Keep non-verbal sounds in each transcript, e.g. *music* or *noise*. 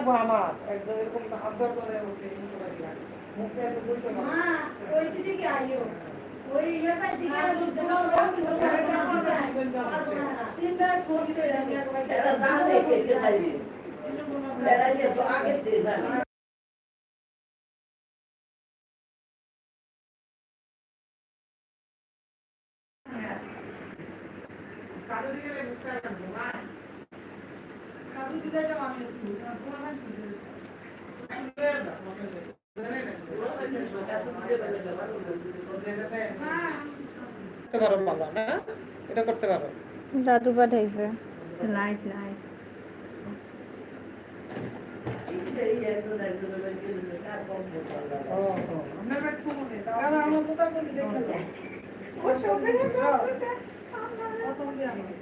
লাগবো আমার একদম এরকম হাত ধর করে ওকে নিতে পারি না মুখটা একটু বলতে পারবো মা ওই সিটি কি আইও ওই ইয়ে পাই দিকে তিনটা ফোন করে আমি একবার এরা জানে কে কে খাইবে এরা যে তো আগে দিয়ে জানে কালো দিকে বুঝতে পারো বাবা না? এটা করতে পারো। দাদু পাঠাইছে। লাইট লাইট আমার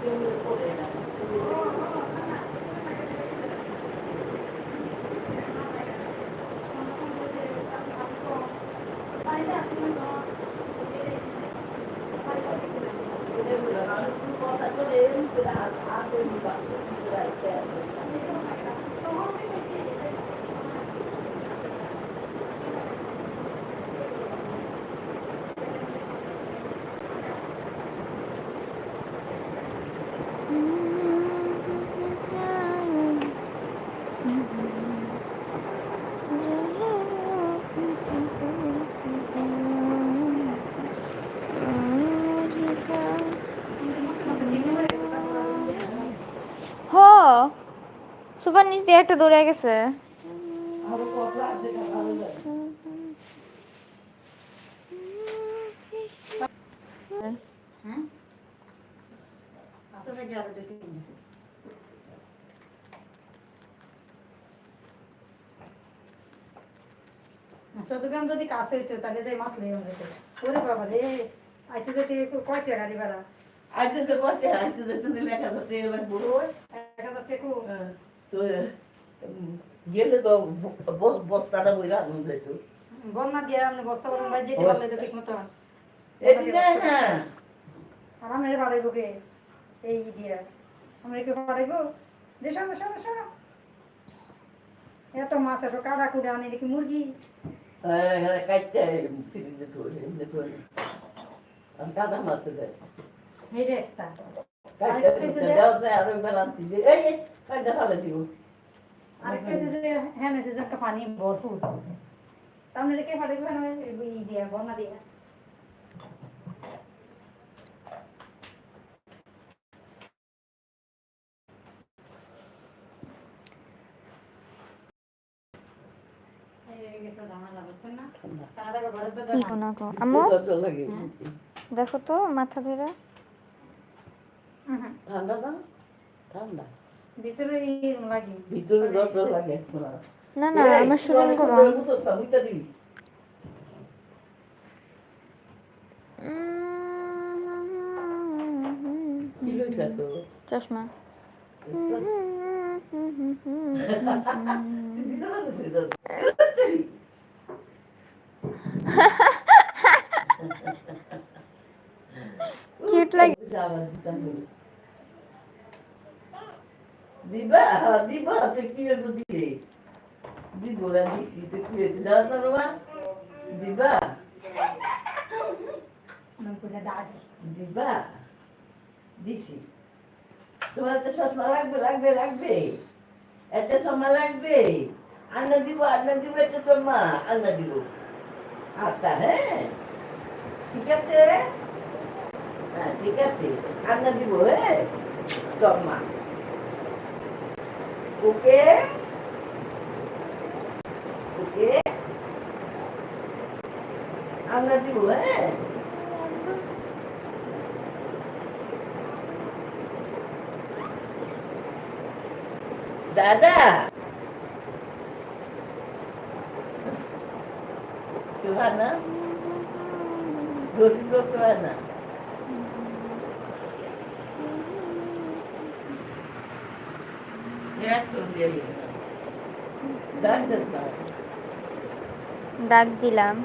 concentración del. দিয়ে একটা দৌড়ে গেছে। চট্টগ্রাম যদি কাছে হইতো তাহলে যাই মাছ লেগে যেত ওরে বাবা রে আইতে যেতে কয় টাকা গাড়ি ভাড়া? আইতে তো করতে আইতে তো তুমি লেখা তো লাগবো এক হাজার টাকা তো গেলে তো বস্তাটা বইরা আগুন যেত বন্যা দিয়ে আপনি বস্তা বরং যেতে পারলে তো ঠিক মতো। বাড়াইব কে? এই দিয়া। আমরা কে বাড়াইব। যে এত মাছ এত কাড়া কুড়ে আনি নাকি মুরগি? কাইতে ফ্রিজে ধরে কাদা মাছে দেয় একটা। হ্যাঁ পানি ভরপুর রেখে ফাটাইবে দিয়া বন্যা দিয়া দেখো তো মাথা ধরে ঠান্ডা না? ঠান্ডা। ভিতরে লাগি। ভিতরে জ্বর জ্বর লাগে না। না আমার শরীর সামুইটা দিবি। চশমা। *laughs* কিউট লাগে। *laughs* দিবা দিব তুই কি হইব দিলে দিব না দিছি তুই কি হয়েছে দাও তো রোমা দিবা দিবা দিছি তোমার তো চশমা লাগবে লাগবে লাগবে একটা সময় লাগবে আন্না দিব আন্না দিব একটা সময় আন্না দিব আচ্ছা হ্যাঁ ঠিক আছে হ্যাঁ ঠিক আছে আন্না দিব হ্যাঁ চম্মা বুকে বুকে আমরা দিব হ্যাঁ দাদা Johanna, Josi Johanna. ডাক দিলাম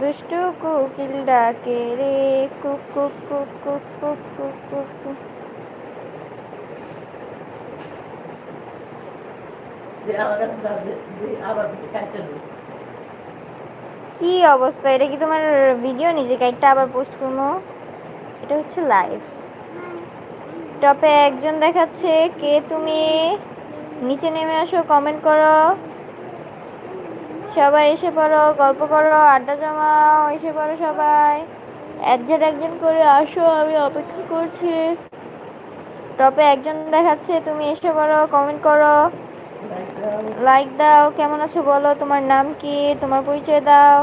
দুষ্টু কোকিল ডাকে রে কুক কুক কুক কুক. কি অবস্থা? এটা কি তোমার ভিডিও নিজে একটা আবার পোস্ট করব? এটা হচ্ছে লাইভ টপে একজন দেখাচ্ছে। কে তুমি? নিচে নেমে আসো কমেন্ট করো। সবাই এসে পড়ো, গল্প করো, আড্ডা জমাও, এসে পড়ো সবাই। একজন একজন করে আসো, আমি অপেক্ষা করছি। টপে একজন দেখাচ্ছে, তুমি এসে পড়ো কমেন্ট করো। লাইক দাও, কেমন আছো বলো, তোমার নাম কি? তোমার পরিচয় দাও।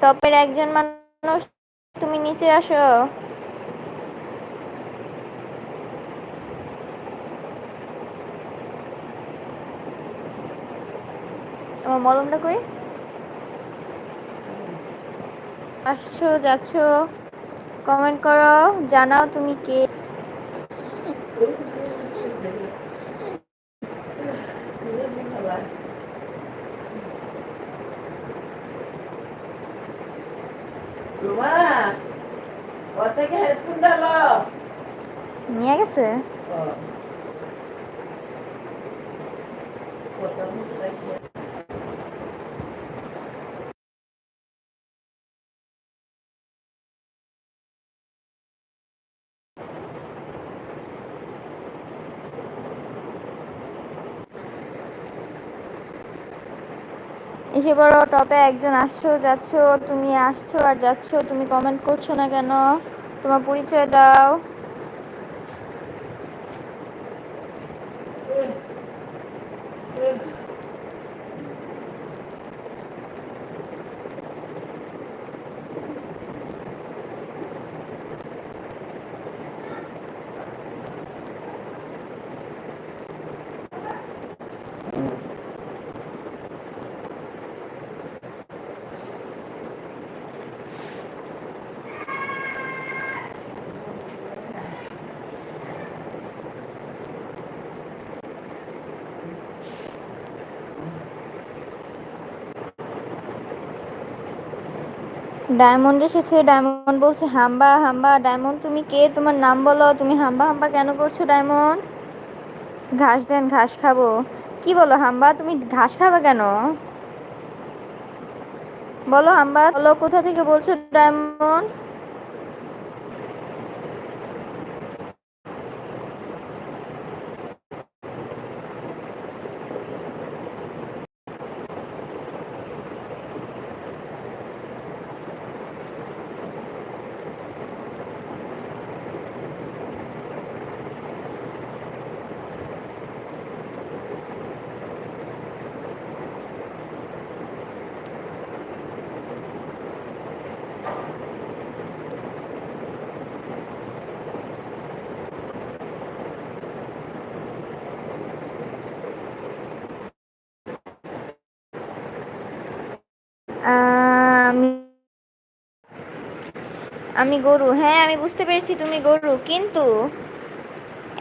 টপের একজন মানুষ, তুমি নিচে আসো। আমার মলমটা কই? আসছো যাচ্ছ। কমেন্ট করো জানাও তুমি কে। নিয়ে গেছে? এসে বড় টপে একজন আসছো, যাচ্ছ, তুমি আসছো আর যাচ্ছ, তুমি কমেন্ট করছ না কেন? তোমার পরিচয় দাও। ডায়মন্ড এসেছে, ডায়মন্ড বলছে, হাম্বা হাম্বা, ডায়মন্ড, তুমি কে? তোমার নাম বলো, তুমি হাম্বা হাম্বা কেন করছ ডায়মন্ড? ঘাস দেন, ঘাস খাব। কি বলো হাম্বা, তুমি ঘাস খাবে কেন? বলো হাম্বা, বলো কোথা থেকে বলছো ডায়মন্ড? আমি গরু। হ্যাঁ আমি বুঝতে পেরেছি তুমি গরু, কিন্তু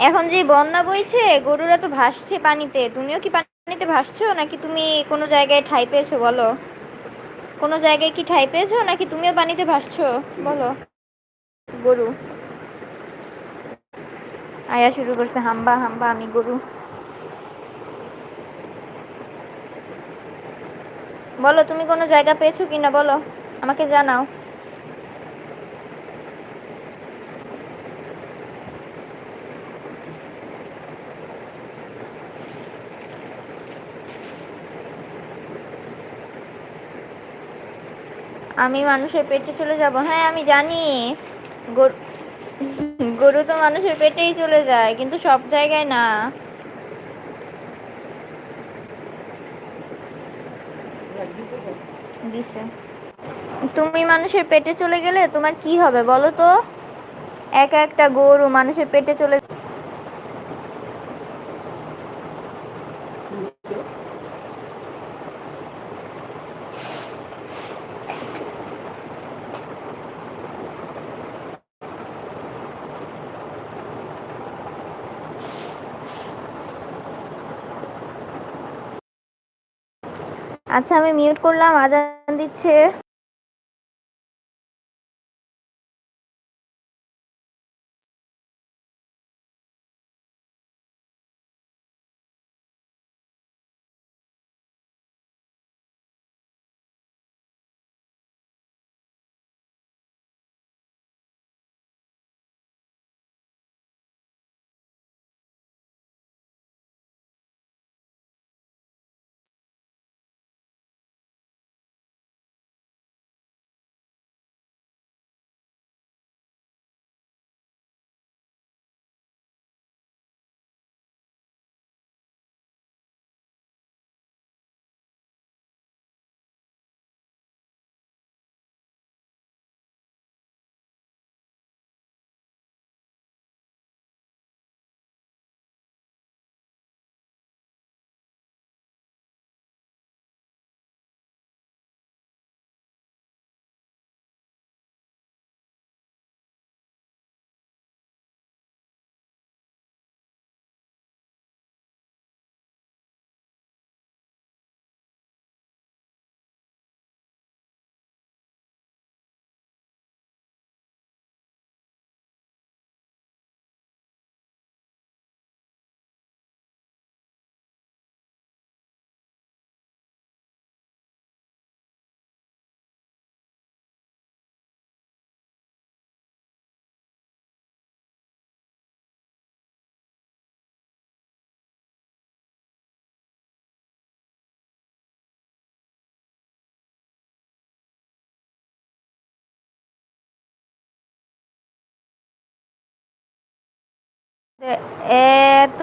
এখন যে বন্যা বইছে, গরুরা তো ভাসছে পানিতে। তুমিও কি পানিতে ভাসছো, নাকি তুমি কোনো জায়গায় ঠাই পেয়েছ, বলো? কোনো জায়গায় কি ঠাই পেয়েছ, নাকি তুমিও পানিতে ভাসছো, বলো? গরু। আয়া শুরু করছে, হাম্বা হাম্বা, আমি গরু। বলো, তুমি কোনো জায়গা পেয়েছ কিনা, বলো? আমাকে জানাও। আমি মানুষের পেটে চলে যাব। হ্যাঁ আমি জানি। গরু তো মানুষের পেটেই চলে যায়, কিন্তু সব জায়গায় না। দিছে। তুমি মানুষের পেটে চলে গেলে তোমার কি হবে বলো তো? একা একটা গরু মানুষের পেটে চলে আচ্ছা আমি মিউট করলাম আজান দিচ্ছে। এত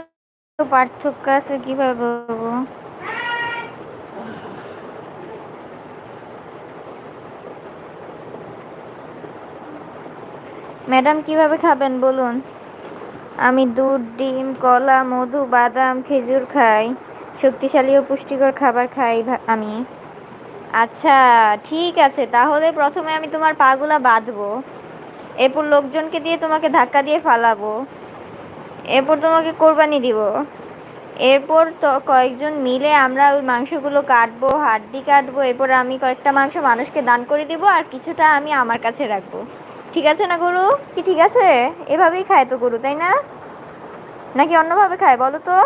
পার্থক্য আছে কীভাবে বলব? ম্যাডাম, কীভাবে খাবেন বলুন? আমি দুধ, ডিম, কলা, মধু, বাদাম, খেজুর খাই। শক্তিশালী ও পুষ্টিকর খাবার খাই আমি। আচ্ছা ঠিক আছে, তাহলে প্রথমে আমি তোমার পাগুলা বাঁধবো। এরপর লোকজনকে দিয়ে তোমাকে ধাক্কা দিয়ে ফালাবো। এরপর তোমাকে কোরবানি দিব। এরপর তো কয়েকজন মিলে আমরা ওই মাংসগুলো কাটবো, হাড্ডি কাটবো, এরপর আমি কয়েকটা মাংস মানুষকে দান করে দিব আর কিছুটা আমি আমার কাছে রাখব। ঠিক আছে না গরু? কি ঠিক আছে? এভাবেই খায় তো গরু, তাই না? নাকি অন্যভাবে খায় বলো তো?